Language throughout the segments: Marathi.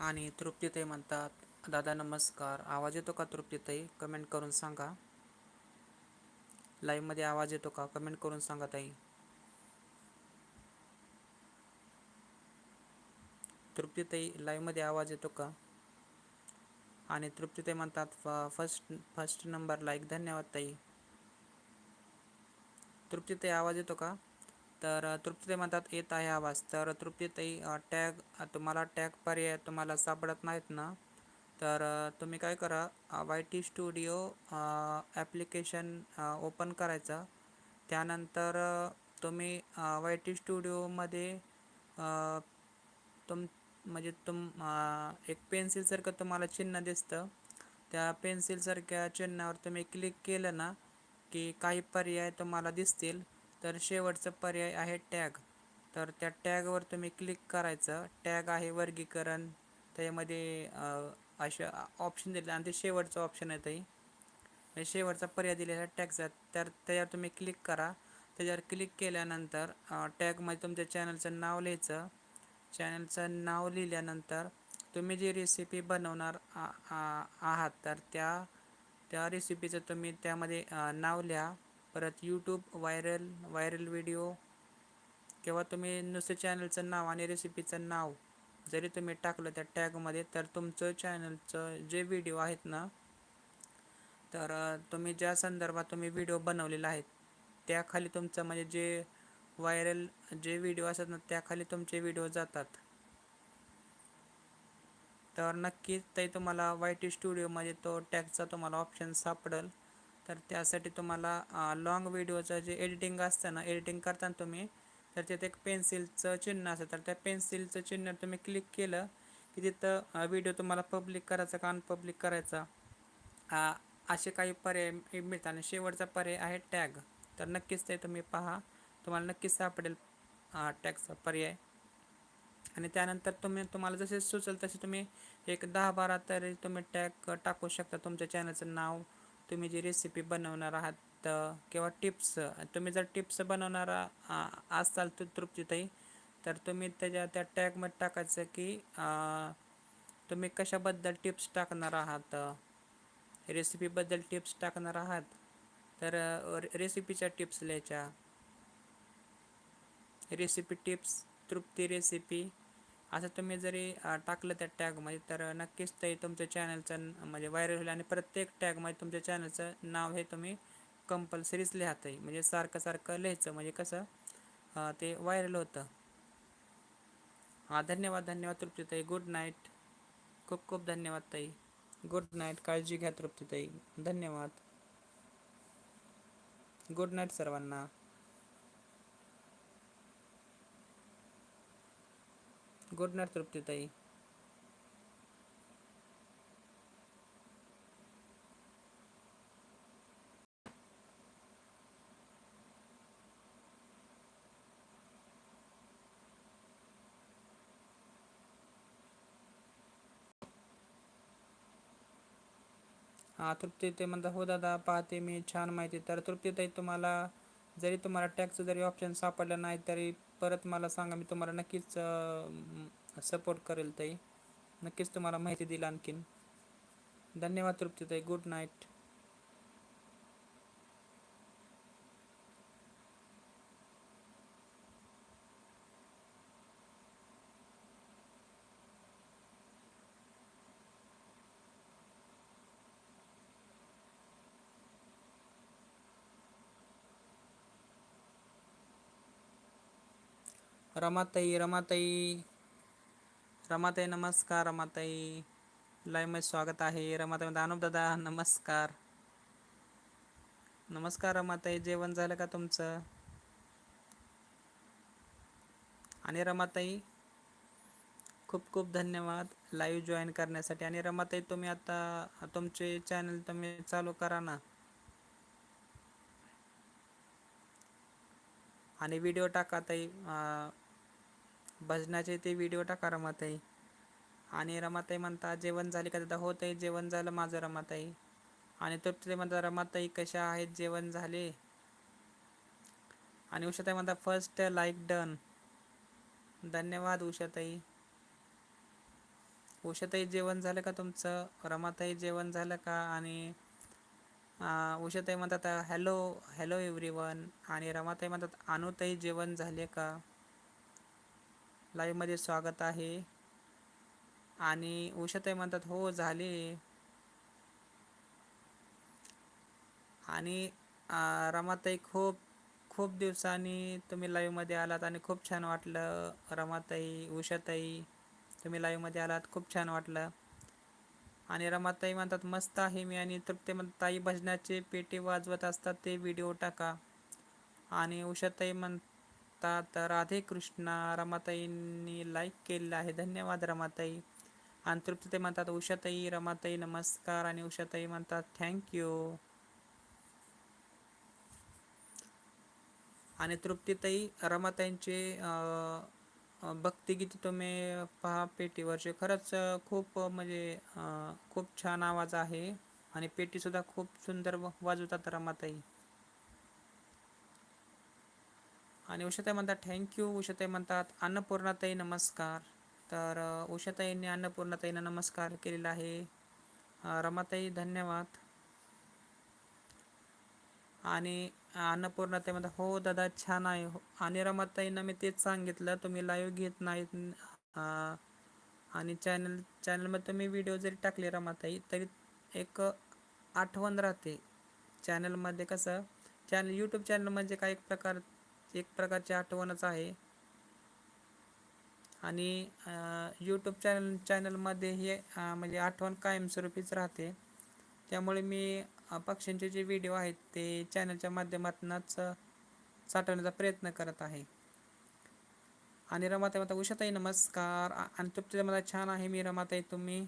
आणि तृप्तीताई म्हणतात दादा नमस्कार. आवाज येतो का तृप्तीताई? कमेंट करून सांगा. लाईव्हमध्ये आवाज येतो का? कमेंट करून सांगा ताई. तृप्तीताई लाईव्हमध्ये आवाज येतो का? आणि तृप्तीताई म्हणतात फ फर्स्ट फर्स्ट नंबर लाईक. धन्यवाद ताई. तृप्तीताई आवाज येतो का? तर अ, म्हणतात येत आहे आवाज. तर तृप्तीताई टॅग तुम्हाला टॅग पर्याय तुम्हाला सापडत नाहीत ना? तर तुम्ही काय करा Y T studio application open करायचं. त्यानंतर तुम्ही वाय टी स्टुडिओमध्ये तुम म्हणजे तुम एक पेन्सिलसारखं तुम्हाला चिन्ह दिसतं. त्या पेन्सिलसारख्या चिन्हावर तुम्ही क्लिक केलं ना की काही पर्याय तुम्हाला दिसतील. तर शेवटचं पर्याय आहे टॅग. तर त्या टॅगवर तुम्ही क्लिक करायचं. टॅग आहे वर्गीकरण. त्याच्यामध्ये अशा ऑप्शन दिले आणि ते शेवटचं ऑप्शन आहे ताई शेवटचा पर्याय दिलेला टॅगचा. तर त्याच्यावर तुम्ही क्लिक करा. त्याच्यावर क्लिक केल्यानंतर टॅगमध्ये तुमच्या चॅनलचं नाव लिहायचं. चॅनलचं नाव लिहिल्यानंतर तुम्ही जी रेसिपी बनवणार आ- आ- आहात तर त्या त्या रेसिपीचं तुम्ही त्यामध्ये नाव लिहा. परत यूट्यूब व्हायरल व्हायरल व्हिडिओ किंवा तुम्ही नुसतं चॅनलचं नाव आणि रेसिपीचं नाव जरी तुम्ही टाकलं त्या टॅगमध्ये तर तुमचं चॅनलचं जे व्हिडिओ आहेत ना तर तुम्ही ज्या संदर्भात तुम्ही व्हिडिओ बनवलेला आहेत त्याखाली तुमचं म्हणजे जे व्हायरल जे व्हिडिओ असतात ना त्याखाली तुमचे व्हिडिओ जातात. तर नक्कीच ते तुम्हाला वाय टी स्टुडिओमध्ये तो टॅगचा तुम्हाला ऑप्शन सापडेल. तर त्यासाठी तुम्हाला लॉंग व्हिडिओचं जे एडिटिंग असतं ना एडिटिंग करताना तुम्ही तर तिथे एक पेन्सिलचं चिन्ह असतं. तर त्या पेन्सिलचं चिन्ह तुम्ही क्लिक केलं की तिथं व्हिडिओ तुम्हाला पब्लिक करायचा का अनपब्लिक करायचा. असे काही पर्याय मिळतात. आणि शेवटचा पर्याय आहे टॅग तर नक्कीच ते तुम्ही पहा. तुम्हाला नक्कीच सापडेल टॅगचा पर्याय. आणि त्यानंतर तुम्ही तुम्हाला जसे सुचेल तसे तुम्ही एक दहा बारा तरी तुम्ही टॅग टाकू शकता. तुमच्या चॅनलचं नाव तुम्ही जी रेसिपी बनवणार आहात किंवा टिप्स तुम्ही जर टिप्स बनवणार असाल तर तृप्तीताई तर तुम्ही त्याच्या त्या टॅगमध्ये टाकायचं की तुम्ही कशाबद्दल टिप्स टाकणार आहात? रेसिपीबद्दल टिप्स टाकणार आहात? तर रेसिपीच्या टिप्स लिहायच्या. रेसिपी टिप्स तृप्ती रेसिपी असं तुम्ही जरी टाकलं त्या टॅगमध्ये तर नक्कीच ते तुमच्या चॅनलचं म्हणजे व्हायरल होईल आणि प्रत्येक टॅगमध्ये तुमच्या चॅनलचं नाव हे तुम्ही कंपल्सरीच लिहात म्हणजे सारखं सारखं लिहायचं. म्हणजे कसं ते व्हायरल होतं. हां धन्यवाद धन्यवाद तृप्तीताई. गुड नाईट खूप खूप धन्यवाद ताई. गुड नाईट काळजी घ्या तृप्तीताई. धन्यवाद. गुड नाईट सर्वांना. गुड नाईट तृप्तीताई हां ते म्हणता हो दादा पाहते मी छान माहिती. तर तृप्तीताई तुम्हाला जरी तुम्हाला टॅक्सचं जरी ऑप्शन सापडलं नाही तरी परत मला सांगा मी तुम्हाला नक्कीच सपोर्ट करेल ताई. नक्कीच तुम्हाला माहिती दिली आणखीन. धन्यवाद तृप्तीताई. Good night रमाताई रमाताई. रमाताई नमस्कार रमाताई. लाईव्हमध्ये स्वागत आहे. रमाताई दानव दादा नमस्कार. नमस्कार रमाताई. जेवण झालं का तुमचं? आणि रमाताई खूप खूप धन्यवाद लाईव्ह जॉईन करण्यासाठी. आणि रमाताई तुम्ही आता तुमचे चॅनल तुम्ही चालू करा ना. आणि व्हिडिओ टाका ताई. भजनाचे ते व्हिडिओ टाका रमाताई. आणि रमाताई म्हणता जेवण झाले का दादा? होत आहे जेवण झालं माझं रमाताई. आणि तृप्ती म्हणता रमाताई कशा आहेत? जेवण झाले? आणि उषाताई म्हणता फर्स्ट लाईक डन धन्यवाद उषाताई. उषाताई जेवण झालं का तुमचं? रमाताई जेवण झालं का? आणि उषाताई म्हणतात हॅलो हॅलो एव्हरीवन आणि रमाताई म्हणतात अनुताई जेवण झाले का? लाईव्हमध्ये स्वागत आहे. आणि उषाताई म्हणतात हो झाले. आणि रमाताई खूप खूप दिवसांनी तुम्ही लाईव्हमध्ये आलात आणि खूप छान वाटलं. रमाताई उषाताई तुम्ही लाईव्हमध्ये आलात खूप छान वाटलं. आणि रमाताई म्हणतात मस्त आहे मी आणि तृप्ती म्हणतात ताई भजनाचे पेटी वाजवत असतात ते व्हिडिओ टाका. आणि उषाताई शकतात राधे कृष्णा रमाताईंनी लाईक केलेलं आहे. धन्यवाद रमाताई. आणि ते म्हणतात उषाताई रमाताई नमस्कार. आणि उषाताई म्हणतात थँक्यू आणि तृप्तीताई रमाताईंचे अं, भक्तिगीत तुम्ही पहा पेटीवरचे खरंच खूप म्हणजे अं, खूप छान आवाज आहे. आणि पेटीसुद्धा खूप सुंदर वाजवतात रमाताई. आणि उषाताई म्हणतात थँक्यू उषाताई म्हणतात अन्नपूर्णाताई नमस्कार. तर उषाताईंनी अन्नपूर्णाताईंना नमस्कार केलेला आहे. रमाताई धन्यवाद. आणि अन्नपूर्णाताई म्हणतात हो दादा छान आहे. हो आणि रमाताईंना मी तेच सांगितलं तुम्ही लाईव्ह घेत नाहीत आणि चॅनल चॅनलमध्ये तुम्ही व्हिडिओ जरी टाकले रमाताई तरी एक आठवण राहते. चॅनलमध्ये कसं चॅनल यूट्यूब चॅनल म्हणजे काय एक प्रकार एक प्रकारची आठवणच आहे. आणि यूट्यूब चॅनल चॅनलमध्ये हे म्हणजे आठवण कायमस्वरूपीच राहते. त्यामुळे मी पक्ष्यांचे जे व्हिडिओ आहेत ते चॅनलच्या माध्यमातूनच साठवण्याचा प्रयत्न करत आहे. आणि रमाताई माता उषाताई नमस्कार. आणि तुमच्या मला छान आहे. मी रमाताई तुम्ही?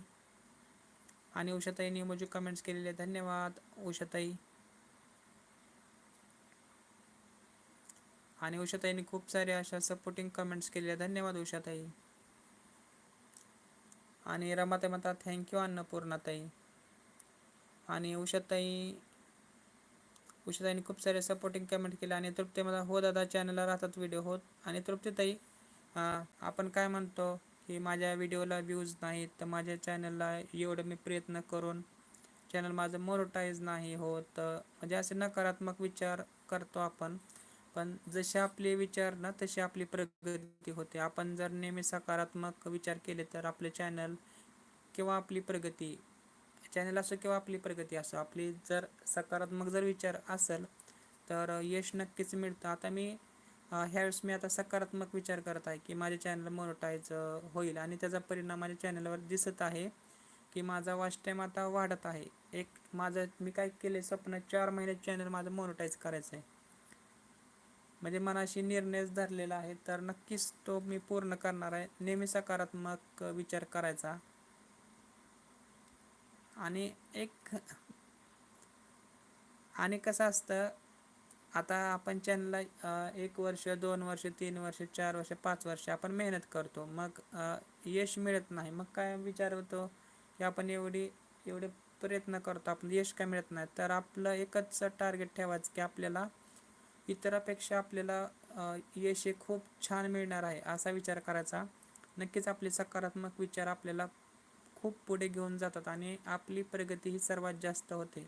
आणि उषाताईने इमोजी कमेंट्स केलेले. धन्यवाद उषाताई. आणि उषाताईंनी खूप सारे अशा सपोर्टिंग कमेंट्स केले धन्यवाद उषाताई. आणि रमाताई म्हणतात थँक्यू अन्नपूर्णाताई. आणि उषाताई उषाताईने खूप सारे सपोर्टिंग कमेंट केले. आणि तृप्ती मला हो दादा चॅनलला राहतात व्हिडिओ होत. आणि तृप्तीताई आपण काय म्हणतो की माझ्या व्हिडिओला व्ह्यूज नाहीत तर माझ्या चॅनलला एवढं मी प्रयत्न करून चॅनल माझं मोनोटाईज नाही होत. म्हणजे असे नकारात्मक विचार करतो आपण. पण जसे आपले विचार ना तशी आपली प्रगती होते. आपण जर नेहमी सकारात्मक विचार केले तर आपले चॅनल किंवा आपली प्रगती चॅनल असो किंवा आपली प्रगती असो आपली जर सकारात्मक जर विचार असेल तर यश नक्कीच मिळतं. आता मी ह्यावेळेस मी आता सकारात्मक विचार करत आहे की माझे चॅनल मोनोटाईज होईल आणि त्याचा परिणाम माझ्या चॅनलवर दिसत आहे की माझा वॉच टाईम आता वाढत आहे. एक माझं मी काय केले स्वप्न चार महिन्यात चॅनल माझं मोनोटाईज करायचं आहे म्हणजे मनाशी निर्णयच धरलेला आहे तर नक्कीच तो मी पूर्ण करणार आहे. नेहमी सकारात्मक विचार करायचा. आणि एक आणि कसं असतं आता आपण चॅनलला एक वर्ष दोन वर्ष तीन वर्ष चार वर्ष पाच वर्ष आपण मेहनत करतो. मग यश मिळत नाही. मग काय विचार होतो? की आपण एवढी एवढे प्रयत्न करतो. आपण यश काय मिळत नाही? तर आपलं एकच टार्गेट ठेवायचं की आपल्याला इतरापेक्षा आपल्याला यश हे खूप छान मिळणार आहे असा विचार करायचा. नक्कीच आपले सकारात्मक विचार आपल्याला खूप पुढे घेऊन जातात आणि आपली प्रगती ही सर्वात जास्त होते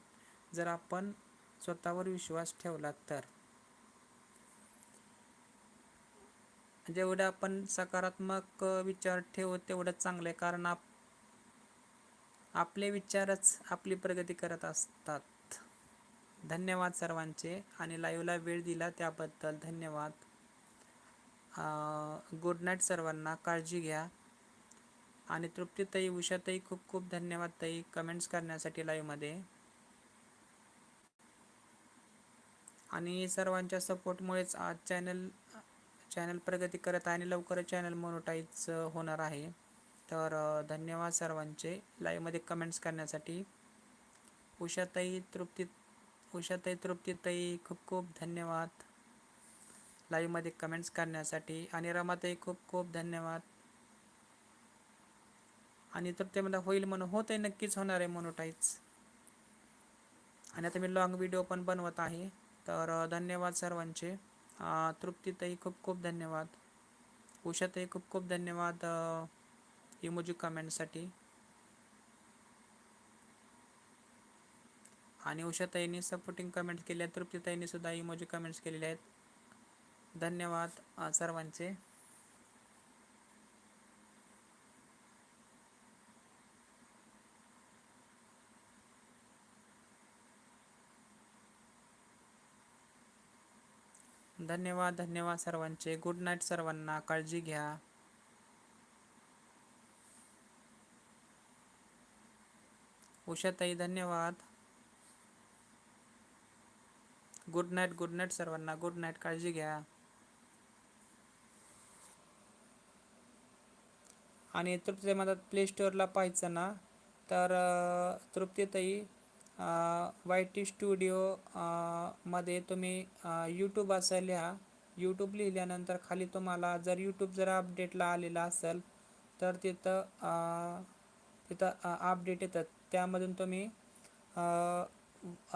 जर आपण स्वतःवर विश्वास ठेवला तर. जेवढं आपण सकारात्मक विचार ठेवू तेवढंच चांगलं आहे कारण आप आपले विचारच आपली प्रगती करत असतात. धन्यवाद सर्वांचे. आणि लाईव्हला वेळ दिला त्याबद्दल धन्यवाद. गुड नाईट सर्वांना. काळजी घ्या. आणि तृप्तीतही उषाताई खूप खूप धन्यवाद ताई कमेंट्स करण्यासाठी लाईव्हमध्ये आणि सर्वांच्या सपोर्टमुळेच आज चॅनल चॅनल प्रगती करत आहे आणि लवकरच चॅनल मोनोटाईज होणार आहे. तर धन्यवाद सर्वांचे. लाईव्हमध्ये कमेंट्स करण्यासाठी. उषाताई तृप्ती उषाताई तृप्तीताई खूप खूप धन्यवाद. लाईव्हमध्ये कमेंट्स करण्यासाठी. आणि रमाताई खूप खूप धन्यवाद. आणि तृप्तीमध्ये होईल म्हणून होते नक्कीच होणार आहे मोनोटाईज आणि आता मी लॉंग व्हिडिओ पण बनवत आहे. तर धन्यवाद सर्वांचे. तृप्तीताई खूप खूप धन्यवाद. उषाताई खूप खूप धन्यवाद इमोजी कमेंटसाठी आणि उषाताईंनी सपोर्टिंग कमेंट्स केल्या तृप्तीताईंनी सुद्धा इमोजी कमेंट्स केलेले आहेत. धन्यवाद सर्वांचे. धन्यवाद धन्यवाद सर्वांचे. गुड नाईट सर्वांना. काळजी घ्या. उषाताई धन्यवाद. गुड नाईट गुड नाईट सर्वांना. गुड नाईट काळजी घ्या. आणि तृप्ती मधात प्ले स्टोअरला पाहायचं ना तर तृप्तीतही वाय टी स्टुडिओ मध्ये तुम्ही यूट्यूब असं लिहा. यूट्यूब लिहिल्यानंतर खाली तुम्हाला जर यूट्यूब जर अपडेटला आलेला असेल तर तिथं तिथं अपडेट येतात. त्यामधून तुम्ही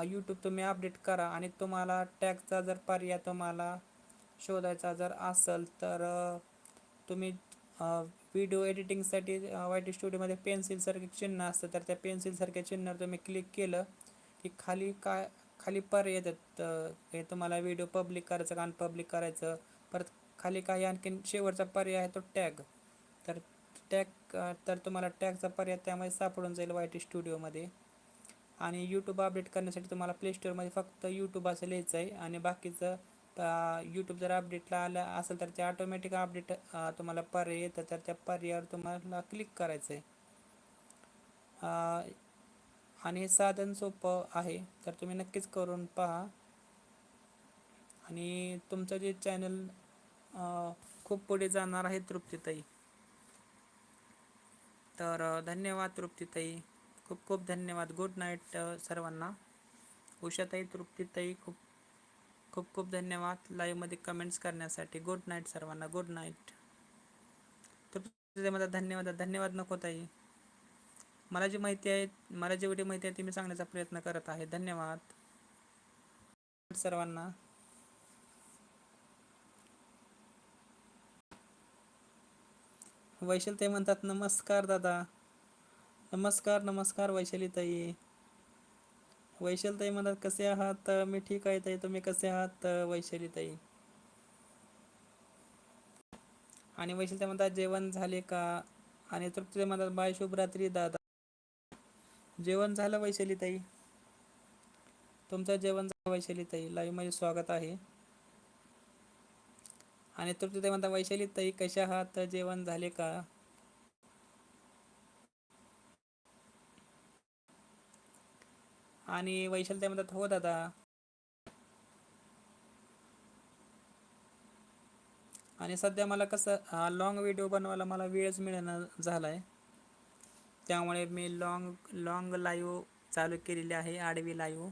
यूट्यूब तुम्ही अपडेट करा आणि तुम्हाला टॅगचा जर पर्याय तुम्हाला शोधायचा जर असेल तर तुम्ही व्हिडिओ एडिटिंगसाठी वाय टी स्टुडिओमध्ये पेन्सिलसारखे चिन्ह असतं तर त्या पेन्सिलसारख्या चिन्हावर तुम्ही क्लिक केलं की खाली काय खाली पर्याय येतात हे तुम्हाला व्हिडिओ पब्लिक करायचं का अनपब्लिक करायचं परत खाली काही आणखीन शेवटचा पर्याय आहे तो टॅग तर टॅग तर तुम्हाला टॅगचा पर्याय त्यामध्ये सापडून जाईल वाय टी स्टुडिओमध्ये आणि यूट्यूब अपडेट करण्यासाठी तुम्हाला प्ले स्टोअरमध्ये फक्त यूट्यूब असं लिहायचं आहे. आणि बाकीचं यूट्यूब जर अपडेटला आलं असेल तर ते ऑटोमॅटिक अपडेट तुम्हाला पर्याय येतं. तर त्या पर्यायावर तुम्हाला क्लिक करायचं आहे. आणि हे साधन सोपं आहे. तर तुम्ही नक्कीच करून पहा. आणि तुमचं जे चॅनल खूप पुढे जाणार आहे तृप्तीताई. तर धन्यवाद तृप्तीताई. खूप खूप धन्यवाद. गुड नाईट सर्वांना. उषाताई तृप्तीताई खूप खूप खूप धन्यवाद लाईव्हमध्ये कमेंट्स करण्यासाठी. गुड नाईट सर्वांना. गुड नाईट तृप्ती मला धन्यवाद धन्यवाद नको ताई. मला जी माहिती आहे मला जेवढी माहिती आहे ती मी सांगण्याचा प्रयत्न करत आहे. धन्यवाद. सर्वांना. वैशालीताई म्हणतात नमस्कार दादा. नमस्कार नमस्कार वैशालीताई. वैशालीताई म्हणतात कसे आहात? मी ठीक आहे ताई. तुम्ही कसे आहात? वैशालीताई. आणि वैशालीताई म्हणतात जेवण झाले का? आणि तृप्ती म्हणतात बाय शुभरात्री दादा. जेवण झालं वैशालीताई. तुमचं जेवण झालं वैशालीताई. लाईव्हमध्ये स्वागत आहे. आणि तृप्ती म्हणतात वैशालीताई कशा आहात? जेवण झाले का? आणि वैशालीताई म्हणतात हो दादा. आणि सध्या मला कसं लॉंग व्हिडिओ बनवायला मला वेळच मिळणं झाला आहे त्यामुळे मी लॉंग लॉंग लाईव्ह चालू केलेली आहे आडवी लाईव्ह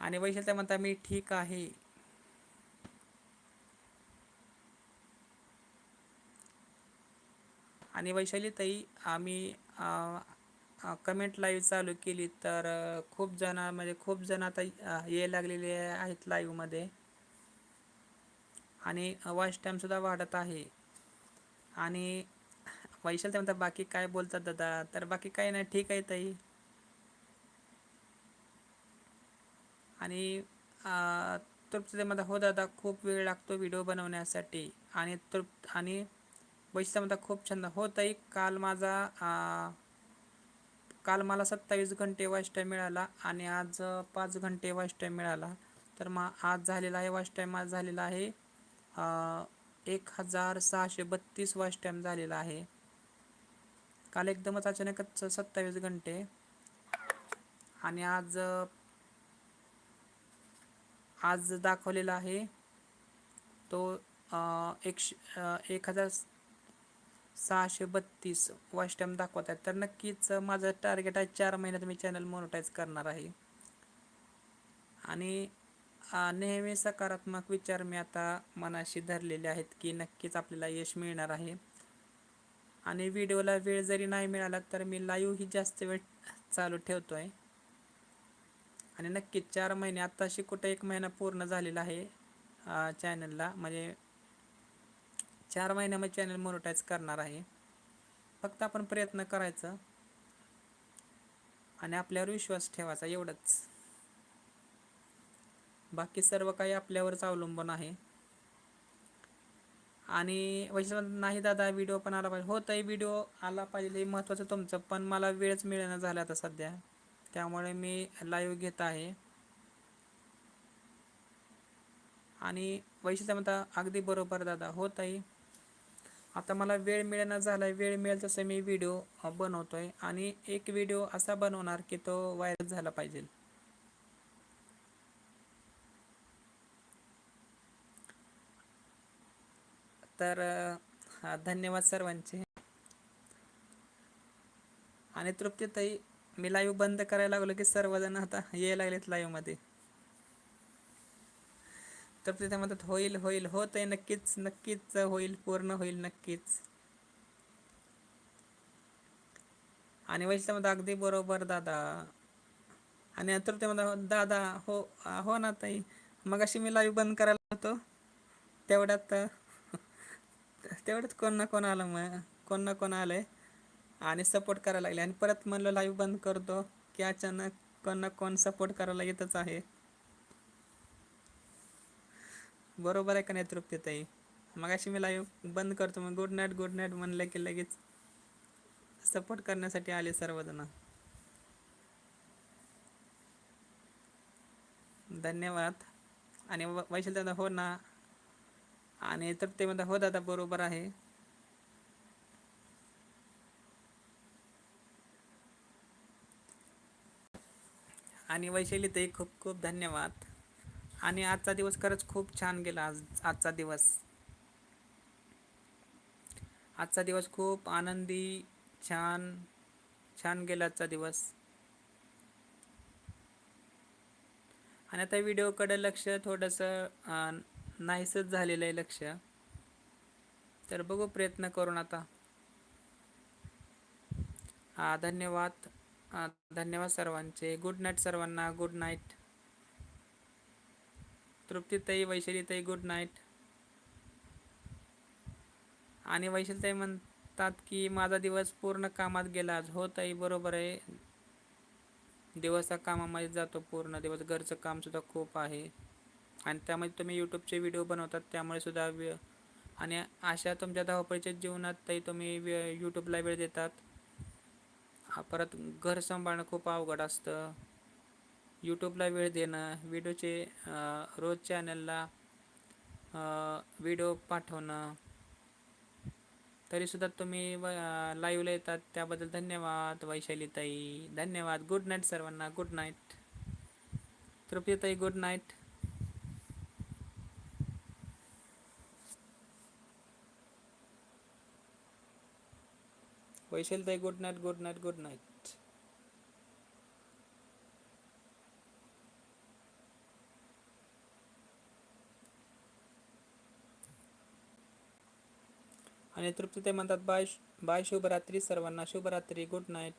आणि वैशालीताई म्हणता मी ठीक आहे. आणि वैशालीताई आम्ही कमेंट लाईव्ह चालू केली तर खूप जण म्हणजे खूप जण आता ये लागलेले आहेत लाईव्हमध्ये आणि वॉच टाईमसुद्धा वाढत आहे. आणि वैशाल ते म्हणतात बाकी काय बोलतात दादा? तर बाकी काही नाही ठीक आहे ताई. आणि तृप्ती म्हणता हो दादा खूप वेळ लागतो व्हिडिओ बनवण्यासाठी. आणि तृप्त आणि वैशिष्ट्य म्हणता खूप छंद. हो ताई काल माझा काल मला सत्तावीस घंटे वॉच टाईम मिळाला आणि आज पाच घंटे वॉच टाईम मिळाला. तर मग आज झालेला आहे वॉच टाईम आज झालेला आहे एक हजार सहाशे बत्तीस वॉच टाईम झालेला आहे. काल एकदमच अचानकच सत्तावीस घंटे. आणि आज आज दाखवलेला आहे तो एकशे एक हजार सहाशे बत्तीस वॉच टाईम दाखवत आहे तर नक्कीच माझं टार्गेट आहे चार महिन्यात मी चॅनल मोनोटाईज करणार आहे. आणि नेहमी सकारात्मक विचार मी आता मनाशी धरलेले आहेत की नक्कीच आपल्याला यश मिळणार आहे. आणि व्हिडिओला वेळ जरी नाही मिळाला तर मी लाईव्ह ही जास्त वेळ चालू ठेवतो आहे आणि नक्कीच चार महिने आत्ताशी कुठं एक महिना पूर्ण झालेला आहे चॅनलला म्हणजे चार महिन्यामध्ये चॅनल मोनोटाईज करणार आहे. फक्त आपण प्रयत्न करायचं. आणि आपल्यावर विश्वास ठेवायचा एवढंच. बाकी सर्व काही आपल्यावरच अवलंबून आहे. आणि वैशिष्ट्य नाही दादा व्हिडिओ पण आला पाहिजे. होतही व्हिडिओ आला पाहिजे हे महत्त्वाचं तुमचं. पण मला वेळच मिळेना झाला आता सध्या. त्यामुळे मी लाईव्ह घेत आहे. आणि वैशिष्ट्य म्हणता अगदी बरोबर दादा होत आहे आता मला वेळ मिळेना झाला वेळ मिळेल तसं मी व्हिडिओ बनवतोय. आणि एक व्हिडिओ असा बनवणार की तो व्हायरल झाला पाहिजे. तर धन्यवाद सर्वांचे. आणि तृप्तीतही मी लाईव्ह बंद करायला लागलो की सर्वजण आता यायला लागलेत लाईव्हमध्ये तर तृप्तीताई म्हणतात होईल होईल होत आहे नक्कीच नक्कीच होईल पूर्ण होईल नक्कीच. आणि वैशिष्ट्य अगदी बरोबर दादा. आणि तृप्ती म्हणतात दादा हो हो ना ताई. मग अशी मी लाईव्ह बंद करायला होतो. तेवढ्यात तेवढ्यात कोण ना कोण आलं मग कोण ना कोण आलंय. आणि सपोर्ट करायला लागले. आणि परत म्हणलं लाईव्ह बंद करतो. की अचानक कोण ना कोण सपोर्ट करायला येतच आहे. बरोबर आहे का नाही तृप्तीताई मग अशी मी लाईव्ह बंद करतो मग गुड नाईट गुड नाईट म्हणलं की लगेच सपोर्ट करण्यासाठी आले सर्वजण. धन्यवाद. आणि वैशाल दादा हो ना? आणि तृप्तीमध्ये हो दादा बरोबर आहे. आणि वैशाली ताई खूप खूप धन्यवाद. आणि आजचा दिवस खरंच खूप छान गेला आज आजचा दिवस. आजचा दिवस खूप आनंदी छान छान गेला आजचा दिवस. आणि आता व्हिडिओकडे लक्ष थोडंसं नाहीसच नाहीसंच झालेलं आहे लक्ष. तर बघू प्रयत्न करून आता. हा धन्यवाद. धन्यवाद सर्वांचे. गुड नाईट सर्वांना. गुड नाईट तृप्तीताई वैशालीताई गुड नाईट आणि वैशालीताई म्हणतात की माझा दिवस पूर्ण कामात गेला आज. हो ताई बरोबर आहे. दिवस हा कामामध्ये जातो पूर्ण. दिवस घरचं कामसुद्धा खूप आहे. आणि त्यामध्ये तुम्ही यूट्यूबचे व्हिडिओ बनवतात त्यामुळे सुद्धा वेळ आणि अशा तुमच्या धावपळीच्या जीवनात ताई तुम्ही वे यूट्यूबला वेळ देतात. हा, परत घर सांभाळणं खूप अवघड असतं. यूट्यूबला वेळ देणं व्हिडिओचे रोज चॅनलला व्हिडिओ पाठवणं. तरीसुद्धा तुम्ही व लाईव्हला येतात. त्याबद्दल धन्यवाद वैशालीताई. धन्यवाद. गुड नाईट सर्वांना. गुड नाईट तृप्तीताई good night वैशालीताई good night good night good night आणि ते म्हणतात बाय बाय शुभरात्री सर्वांना. शुभरात्री. Good night.